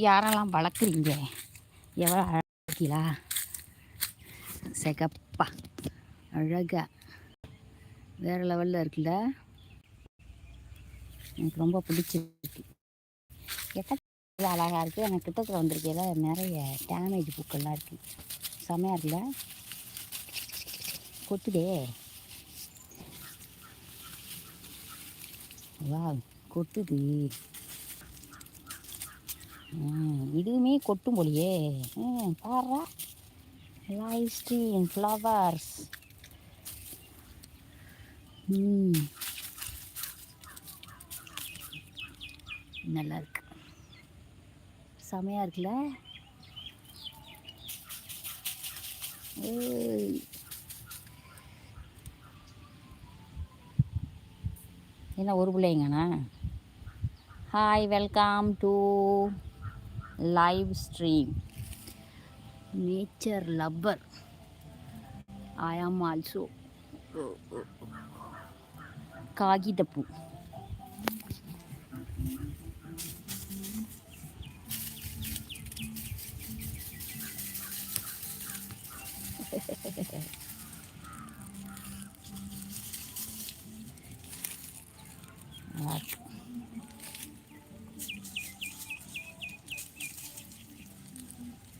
யாரெல்லாம் வளர்க்குறீங்க? எவ்வளோ அழகா சிகப்பா. அழகா. வேறு லெவலில் இருக்குல்ல? எனக்கு ரொம்ப பிடிச்சிருக்கு. எக்கச்சக்க அழகாக இருக்குது எனக்கு கிட்டத்தில் வந்திருக்கையில நிறைய டேமேஜ் பூக்கள்லாம் இருக்குது செமையாக இருக்குல்ல? கொத்துதே வா கொத்துது இதுவுமே கொட்டும் போலியே. ம், பாருடா. லைவ் ஸ்ட்ரீம் ஃப்ளவர்ஸ் ம். நல்லா இருக்கு. செமையாக இருக்குல்ல? என்ன ஒரு பிள்ளைங்கண்ணா? Hi welcome to live stream nature lover I am also காகிதப்பூ நல்லா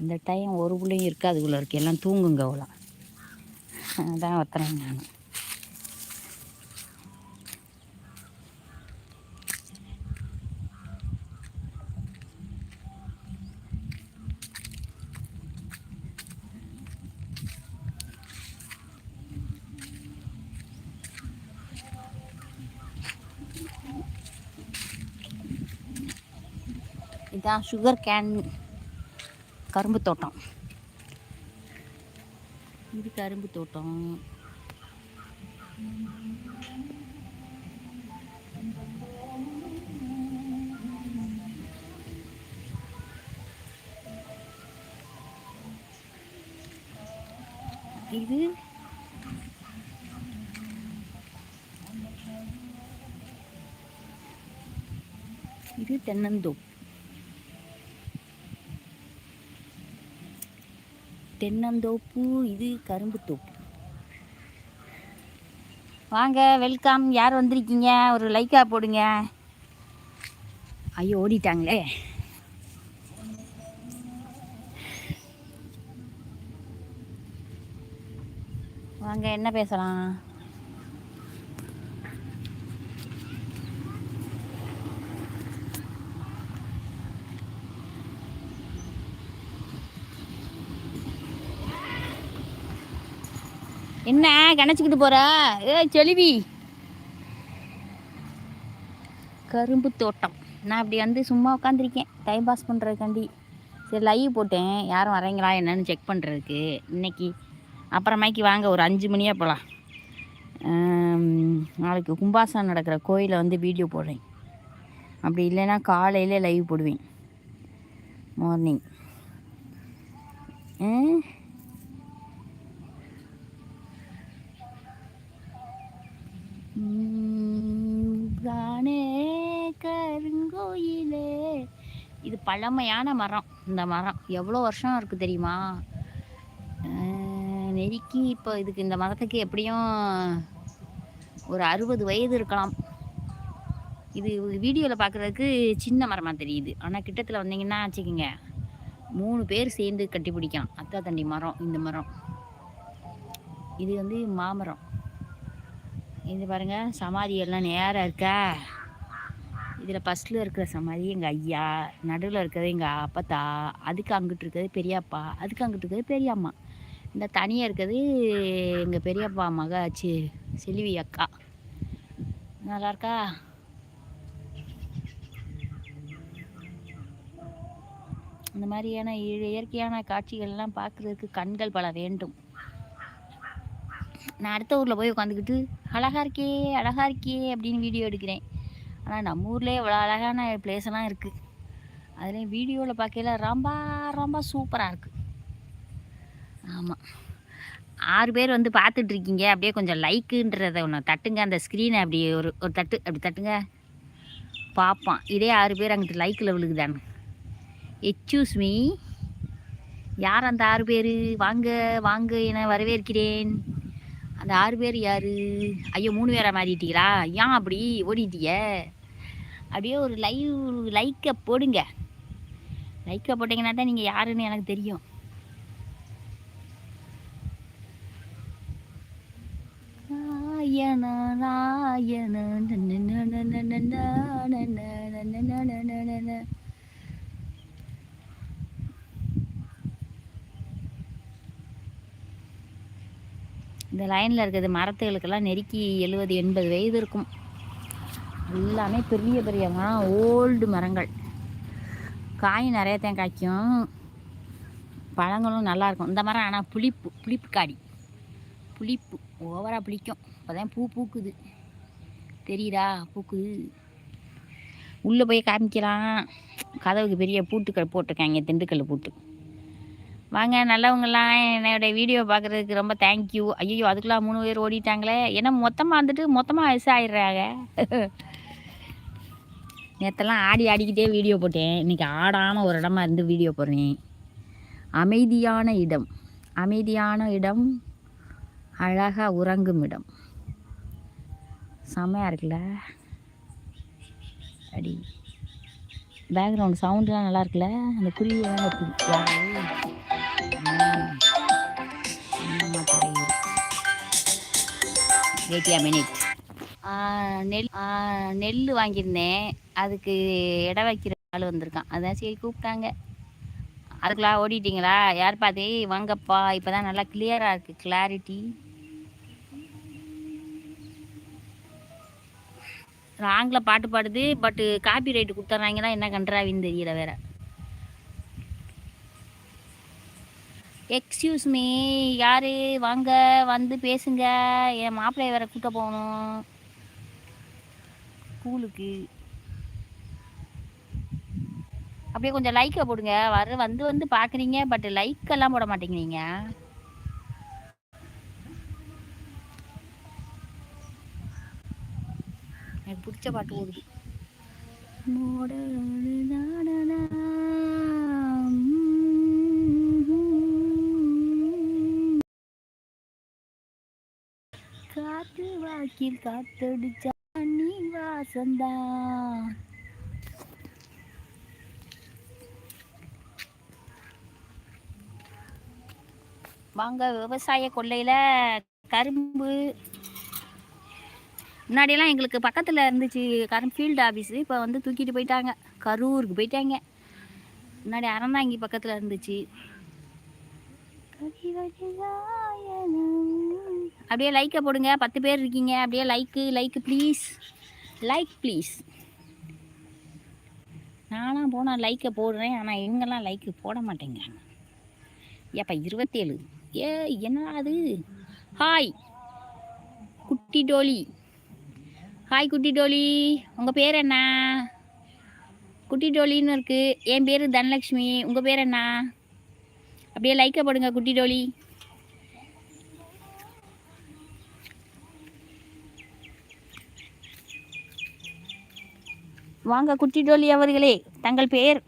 இந்த டைம் ஒரு பிள்ளையும் இருக்காது உள்ள இருக்கு. எல்லாம் தூங்குங்க அவ்வளோ அதான் ஒத்துறேன் நான். இதான் சுகர் கேன் கரும்பு தோட்டம் இது கரும்பு தோட்டம் இது இது தென்னந்தோப்பு தென்னந்தோப்பு இது கரும்பு தோப்பு. வாங்க வெல்கம். யார் வந்திருக்கீங்க? ஒரு லைக்காக போடுங்க. ஐயோ ஓடிட்டாங்களே. வாங்க என்ன பேசலாம்? என்ன கணச்சிக்கிட்டு போகிற ஏ செழுவி. கரும்பு தோட்டம். நான் இப்படி வந்து சும்மா உட்காந்துருக்கேன் டைம் பாஸ் பண்ணுறதுக்காண்டி சரி லைவ் போட்டேன். யாரும் வரீங்களா? என்னன்னு செக் பண்ணுறதுக்கு இன்றைக்கி அப்புறமாக்கி வாங்க ஒரு அஞ்சு மணியாக போகலாம் நாளைக்கு கும்பாசனம் நடக்கிற கோயிலில் வந்து வீடியோ போடுறேன். அப்படி இல்லைன்னா காலையிலே லைவ் போடுவேன். மார்னிங் தானே கருங்கோயிலே. இது பழமையான மரம் இந்த மரம். எவ்வளோ வருஷம் இருக்குது தெரியுமா? நெருக்கி இப்போ இதுக்கு இந்த மரத்துக்கு எப்படியும் ஒரு அறுபது வயது இருக்கலாம். இது வீடியோவில் பார்க்குறதுக்கு சின்ன மரமாக தெரியுது. ஆனால் கிட்டத்தில் வந்தீங்கன்னா வச்சுக்கோங்க மூணு பேர் சேர்ந்து கட்டி பிடிக்கலாம் அத்தா தண்டி மரம் இந்த மரம். இது வந்து மாமரம். இது பாருங்க சமாதி எல்லாம் நேராக இருக்கா? இதில் ஃபஸ்ட்டில் இருக்கிற சமாதி எங்கள் ஐயா நடுவில் இருக்கிறது எங்கள் அப்பத்தா அதுக்கு அங்கிட்டு இருக்கிறது பெரியப்பா அதுக்கு அங்கிட்டு இருக்கிறது பெரியம்மா. இந்த தனியாக இருக்கிறது எங்கள் பெரியப்பா மக சி செல்வி அக்கா. நல்லா இருக்கா? இந்த மாதிரியான இயற்கையான காட்சிகள்லாம் பார்க்குறதுக்கு கண்கள் பல வேண்டும். நான் அடுத்த ஊரில் போய் உட்காந்துக்கிட்டு அழகா இருக்கே அழகா இருக்கே அப்படின்னு வீடியோ எடுக்கிறேன். ஆனால் நம்ம ஊர்லேயே இவ்வளோ அழகான பிளேஸ் இருக்குது அதுலேயும் வீடியோவில் பார்க்கையில ரொம்ப ரொம்ப சூப்பராக இருக்குது ஆமாம் ஆறு பேர் வந்து பார்த்துட்ருக்கீங்க அப்படியே கொஞ்சம் லைக்குன்றதை ஒன்று தட்டுங்க. அந்த ஸ்க்ரீனை அப்படி ஒரு ஒரு தட்டு அப்படி தட்டுங்க. பார்ப்பான். இதே ஆறு பேர் அங்கிட்டு லைக்கில் விழுகுதானு எச்சூஸ் மீ யார் அந்த ஆறு பேர்? வாங்க வாங்க. என வரவேற்கிறேன். அந்த ஆறு பேர் யாரு ஐயோ மூணு பேரா மாறிட்டீங்களா ஏன் அப்படி ஓடிட்டிய அப்படியே ஒரு லைவ் லைக்கை போடுங்க லைக்கை போட்டிங்கன்னா தான் நீங்கள் யாருன்னு எனக்கு தெரியும் நாயன இந்த லைனில் இருக்கிறது மரத்துகளுக்கெல்லாம் நெருக்கி எழுபது எண்பது வயது இருக்கும். எல்லாமே பெரிய பெரிய மரம் ஓல்டு மரங்கள். காய் நிறைய தான் காய்க்கும். பழங்களும் நல்லாயிருக்கும் இந்த மரம் ஆனால் புளிப்பு புளிப்பு காடி. புளிப்பு ஓவராக புளிக்கும். இப்போ தான் பூ பூக்குது. தெரியுதா? பூக்குது. உள்ளே போய் காமிக்கலாம். கதவுக்கு பெரிய பூட்டுக்கள் போட்டிருக்காங்க திண்டுக்கல் பூட்டு. வாங்க நல்லவங்கெல்லாம் என்னோடய வீடியோ பார்க்குறதுக்கு ரொம்ப தேங்க்யூ ஐயோ அதுக்கெலாம் மூணு பேர் ஓடிட்டாங்களே. ஏன்னா மொத்தமாக வந்துட்டு மொத்தமாக வயசாகிடுறாங்க நேற்றெல்லாம் ஆடி ஆடிக்கிட்டே வீடியோ போட்டேன். இன்றைக்கி ஆடாமல் ஒரு இடமா இருந்து வீடியோ போடுறேன். அமைதியான இடம். அமைதியான இடம் அழகாக உறங்கும் இடம். செம்மையாக இருக்குல்ல? அடி. பேக்ரவுண்ட் சவுண்ட்லாம் நல்லா இருக்குல்ல? அந்த குருவியெல்லாம் வெயிட் மினிட் நெல் நெல் வாங்கியிருந்தேன். அதுக்கு இடம் வைக்கிற ஆள் வந்திருக்கான். அதான் சரி கூப்பிட்டாங்க. அதுக்குலாம் ஓடிட்டீங்களா? யார் பாத்தி? வாங்கப்பா இப்போ தான் நல்லா கிளியராக இருக்குது கிளாரிட்டி ராங்கில் பாட்டு பாடுது பட்டு காப்பி ரைட்டு கொடுத்துட்றாங்கன்னா என்ன கண்ட்ராவின்னு தெரியல வேறு. எக்ஸ்கியூஸ் மீ யாரு? வாங்க வந்து பேசுங்க. என் மாப்பிள்ளைய வேற கூட்ட போகணும். ஸ்கூலுக்கு. அப்படியே கொஞ்சம் லைக்கை போடுங்க. வர வந்து வந்து பார்க்குறீங்க பட் லைக் எல்லாம் போட மாட்டேங்கிறீங்க. எனக்கு பிடிச்ச பாட்டு ஓடுது வாக்கில் காத்தடிச்சா நீ வாசந்தா. வாங்க விவசாய கொள்ளையில் கரும்பு. முன்னாடியெல்லாம் எங்களுக்கு பக்கத்தில் இருந்துச்சு கரும்பு ஃபீல்டு ஆஃபீஸு இப்போ வந்து தூக்கிட்டு போயிட்டாங்க. கரூருக்கு போயிட்டாங்க. முன்னாடி அறந்தாங்கி பக்கத்தில் இருந்துச்சு. அப்படியே லைக்கை போடுங்க. பத்து பேர் இருக்கீங்க. அப்படியே like like please like please நானும் போனால் லைக்கை போடுறேன். ஆனால் இவங்கெல்லாம் லைக்கு போட மாட்டேங்கிறாங்க ஏப்பா இருபத்தேழு. ஏ என்ன அது? ஹாய் குட்டி டோலி. ஹாய் குட்டி டோலி. உங்கள் பேர் என்ன? குட்டி டோலின்னு இருக்குது என் பேர் தனலக்ஷ்மி. உங்கள் பேர் என்ன? அப்படியே லைக்கை போடுங்க குட்டி டோலி. வாங்க குட்டி டோலி அவர்களே. தங்கள் பெயர்?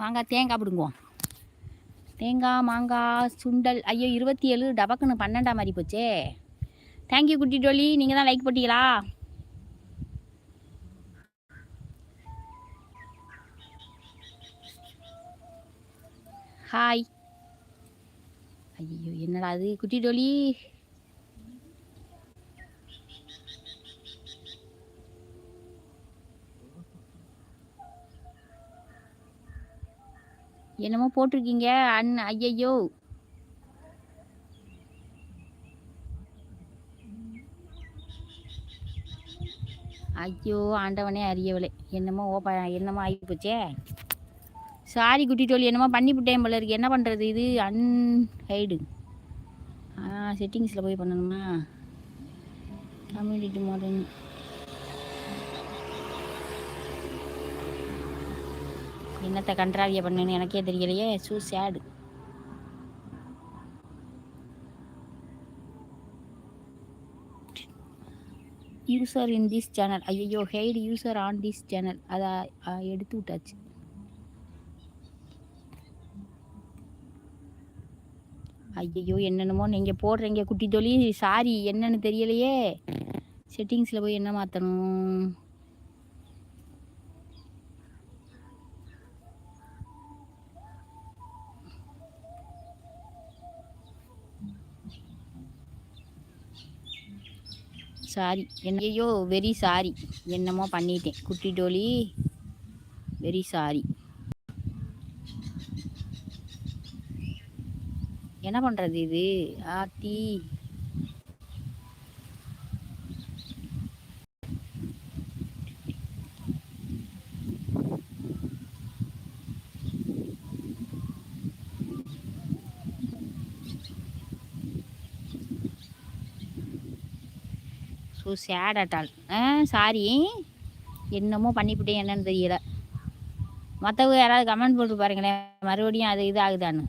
வாங்க தேங்காய் பிடுங்குவோம். தேங்காய் மாங்காய் சுண்டல். ஐயோ இருபத்தி ஏழு டபக்குன்னு பன்னெண்டாம் மாதிரி போச்சே. தேங்க்யூ குட்டி டோலி நீங்கள் தான் லைக் போட்டீங்களா? ஹாய் ஐயோ என்னடா அது குட்டி டோலி. என்னமோ போட்டிருக்கீங்க அன் ஐயையோ. ஐயோ ஆண்டவனே அறியவில்லை. என்னமோ ஓப்ப என்னமோ ஆகி போச்சே சாரி குட்டி டோலி என்னமோ பண்ணிவிட்டேன் போல இருக்கு. என்ன பண்ணுறது இது? அன்ஹைடு ஆ செட்டிங்ஸில் போய் பண்ணணுமா? கம்யூனிட்டி மாடர்ன் என்னத்தை கன்றாவிய பண்ணுன்னு எனக்கே தெரியலையே. So said user in this channel ஐயோ hide user on this channel அதை எடுத்து விட்டாச்சு. ஐயையோ என்னென்னமோ நீங்கள் போடுறீங்க குட்டி தொழி சாரி என்னன்னு தெரியலையே. செட்டிங்ஸில் போய் என்ன மாற்றணும் சாரி. என்னையோ வெரி சாரி. என்னமோ பண்ணிட்டேன். குட்டி டோலி வெரி சாரி. என்ன பண்ணுறது இது? ஆத்தி ஸோ சேட் அட்டால் சாரி என்னமோ பண்ணிவிட்டேன் என்னன்னு தெரியல. மற்றவங்க யாராவது கமெண்ட் போட்டு பாருங்களேன் மறுபடியும் அது இது ஆகுதான்னு.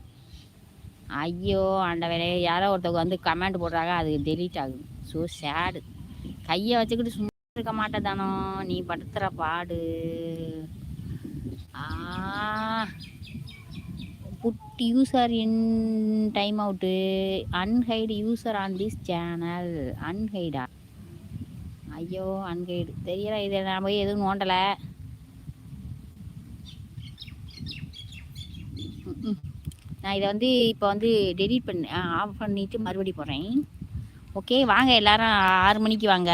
ஐயோ ஆண்டவரே. யாரோ ஒருத்தவங்க வந்து கமெண்ட் போடுறாங்க அது டெலீட் ஆகுது. ஸோ சேடு கையை வச்சுக்கிட்டு சும்மா இருக்க மாட்டேதானோ? நீ படுத்துகிற பாடு. Put user in time out unhide user on this channel அன்ஹைடா ஐயோ அன்கைடு தெரியல இது நான் போய் எதுவும் நோண்டலை. நான் இதை வந்து இப்போ வந்து டெலிட் பண்ணி ஆஃப் பண்ணிவிட்டு மறுபடி போகிறேன் ஓகே வாங்க எல்லாரும் ஆறு மணிக்கு வாங்க.